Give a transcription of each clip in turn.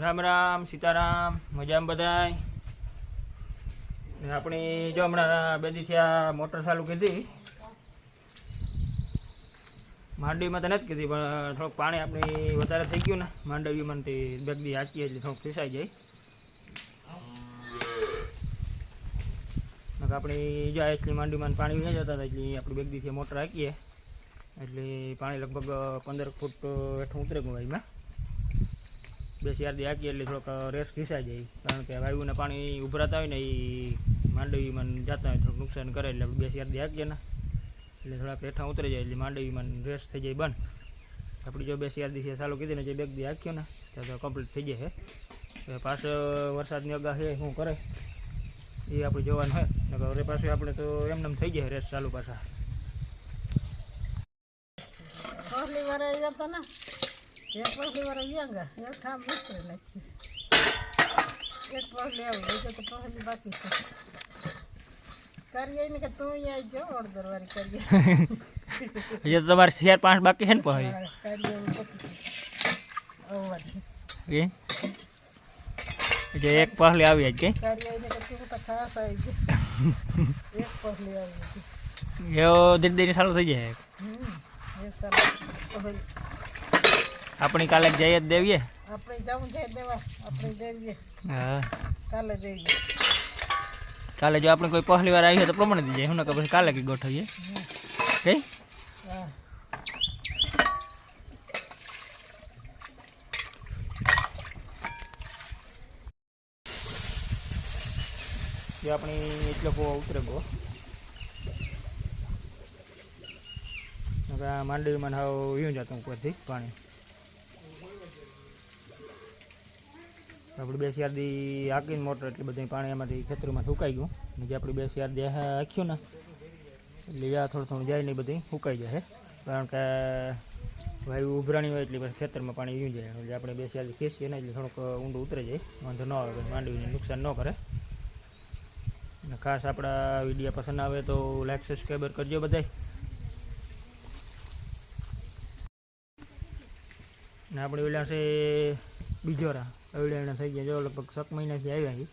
રામ રામ, સીતારામ, મજામાં બધાય? આપણે જો હમણાં બે દિવસે મોટર ચાલુ કીધી. માંડવીમાં તો નથી કીધી, પણ થોડુંક પાણી આપણી વધારે થઈ ગયું ને માંડવીમાં તે બેગદી હાચીએ એટલે થોડુંક ફિસાઈ જાય. આપણે જાય એટલી માંડવીમાં પાણી ન જતા હતા, એટલે આપણે બેગદીથી મોટર હાકીએ એટલે પાણી લગભગ પંદર ફૂટ હેઠું ઉતરે ગયું એમાં બે શિયારથી હાકીએ એટલે થોડોક રેસ ઘીસાઈ જાય. કારણ કે વાયુને પાણી ઉભરાતા હોય ને એ માંડવીમાં જતા હોય, થોડુંક નુકસાન કરે એટલે બેસી બે શિયારથી હાકીએ ને. એટલે થોડાક હેઠા ઉતરી જાય એટલે માંડવીમાં રેસ થઈ જાય બંધ. આપણી જો બે શિયારથી ચાલુ કીધી ને, જે બેગ દી હાક્યો ને, તો કમ્પ્લીટ થઈ જાય છે પાછો વરસાદની આગાહી શું કરે? એ આપણે જોવાનું હોય નકર હવે પાછું આપણે તો એમને એમ થઈ જાય રેસ ચાલુ પાછા. પહેલી વાર આવ્યા હતા ને એ પહેલી વાર આવ્યા ગયા એ ઠામ વિસરી નાખી એક પહેલી આવી બીજો તો પહેલી બાકી છે. કરીએ ને કે તું અહીંયા આવી જાઓ અડધર વારી કરીએ. તો તમારે શેર પાંચ બાકી છે ને પછી. કરીએ જે એક પહેલી આવી જ કે? કરીએ ને કે તું તો ખાસ આવી ગયો એક પહેલી આવી હતી એવો ધીરે ધીરે ચાલુ થઈ જાય. હમ એ સારું. આપણી કાલે જઈએ જ દેવીએ? આપણે જવું છે દેવા આપણે દેવીએ. હા. કાલે દેવીએ. કાલે જો આપણે કોઈ પહેલી વાર આવીએ તો પ્રમાણે દીજે શું નકર પછી કાલે કંઈક ગોઠવીએ. કઈ? જો આપણી એટલો કૂવો ઉતરે ગો. આ માંડવીમાં હાવ યું જતું ઉપરથી પાણી. આપણે બે શિયારદી હાકીને મોટર એટલે બધું પાણી એમાંથી ખેતરમાં સુકાઈ ગયું. જે આપણી બે શિયારદી હાખ્યું ને, એટલે આ થોડું થોડું જાય ને બધી સુકાઈ જાય કારણ કે વાયુ ઉભરાણી હોય એટલે પછી ખેતરમાં પાણી યું જાય. એટલે આપણે બે શિયારદી ખેંચીએ ને એટલે થોડુંક ઊંડું ઉતરે જાય. વાંધો ન આવે માંડવીને નુકસાન ન કરે. અને ખાસ આપણા વીડિયો પસંદ આવે તો લાઈક સબસ્ક્રાઈબર કરજો બધાય. ને આપણે ઓલા છે બીજોરા. અવડાણા થઈ ગયા. જો લગભગ સાત મહિનાથી આવ્યા છે.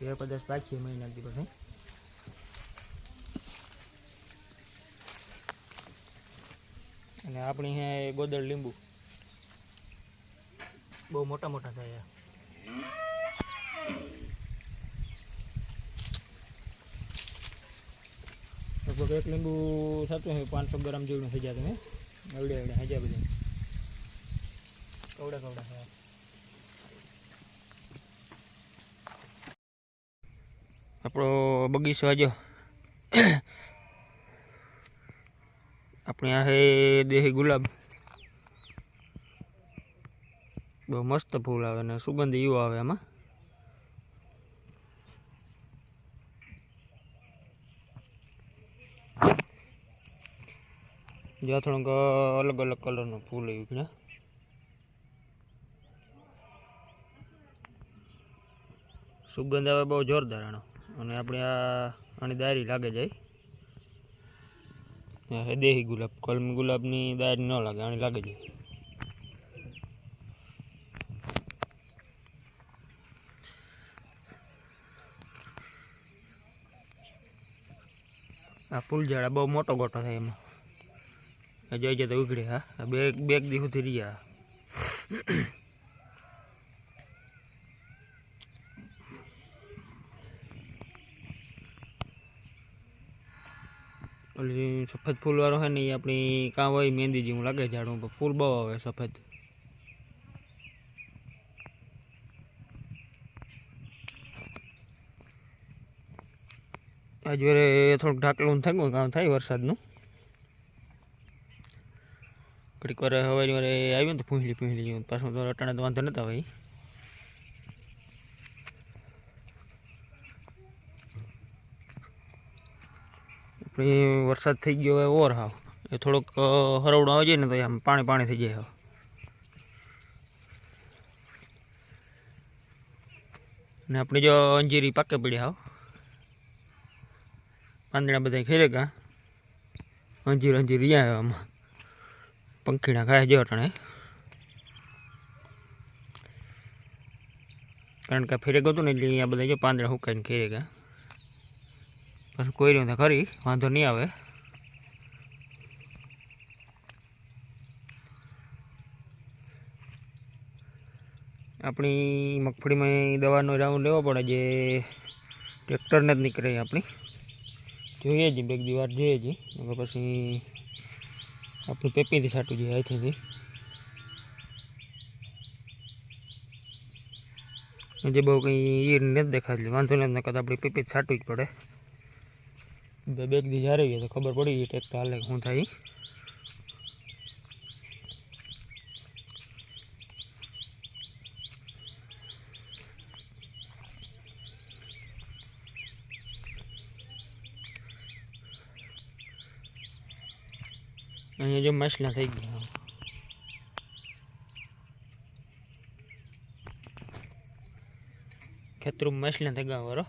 એ કદાચ પાંચ છ મહિનાથી પછી અને આપણી હે ગોદળ લીંબુ. બહુ મોટા મોટા થાય લગભગ એક લીંબુ થતું હોય, પાંચસો ગ્રામ જેવું થઈ જતું હે? અવડે અવડે હજાર બધા. કવડા કવડા થયા. આપણો બગીચો આજો આપણે આ દેહી ગુલાબ. બહુ મસ્ત ફૂલ આવે ને સુગંધ એવો આવે એમાં. જ્યાં થોડુંક અલગ અલગ કલરનું ફૂલ એવું છે સુગંધ આવે બહુ જોરદાર આનો. અને આપણે આ આની દારી લાગે જાય. દેહી ગુલાબ, કલમ ગુલાબની દારી ન લાગે, આની લાગે જાય. આ ફૂલઝાડા બહુ મોટો ગોટો થાય એમાં. જોઈ જતો ઉઘડે, હા. બે બે દી સુધી રહ્યા. ઓલી સફેદ ફૂલ વાળો છે ને એ આપણી કાં હોય મહેંદી જેવું લાગે ઝાડું ફૂલ બહુ આવે સફેદ. આજ વારે થોડુંક ઢાકલું થયું કામ થાય વરસાદનું. ઘડીક વાર હવારી વારે આવ્યું ને તો પૂંછલી પૂંછલી પાછું અટાણે તો વાંધો નતા ભાઈ વરસાદ થઈ ગયો હોય ઓર હાવ. એ થોડોક હરવડો આવી જાય ને તો આમ પાણી પાણી થઈ જાય ને આપણે જો અંજીરી પાકે પડી હાવ. પાંદડા બધા ખેરે કા અંજીર અંજીર રહ્યા આમાં. પંખીડા ખાય જો અટાણે. કારણ કે ફેરે ગયું ને એટલે અહીંયા બધા જો પાંદડા સુકાઈને ખેરે ગયા પણ કોઈ રહ્યું તો ખરી, વાંધો નહીં આવે. આપણી મગફળીમાં દવાનો રાઉન્ડ લેવો પડે જે ટ્રેક્ટરને જ નીકળે આપણી. જોઈએ જ બે દીવાર વાર જોઈએ જ. હવે પછી આપણી પેપીથી છાંટું જોઈએ અહીંથી. જે બહુ કંઈ ઈર નથી દેખાતી. વાંધો નથી, નકર આપણી પેપી સાટવી જ પડે. બે બે દી જ્યારે ગયો તો ખબર પડી ગઈ તો હાલે શું થાય અહીંયા જો મસલા થઈ ગયા. ખેતરું મસલા થઈ ગયા વારો.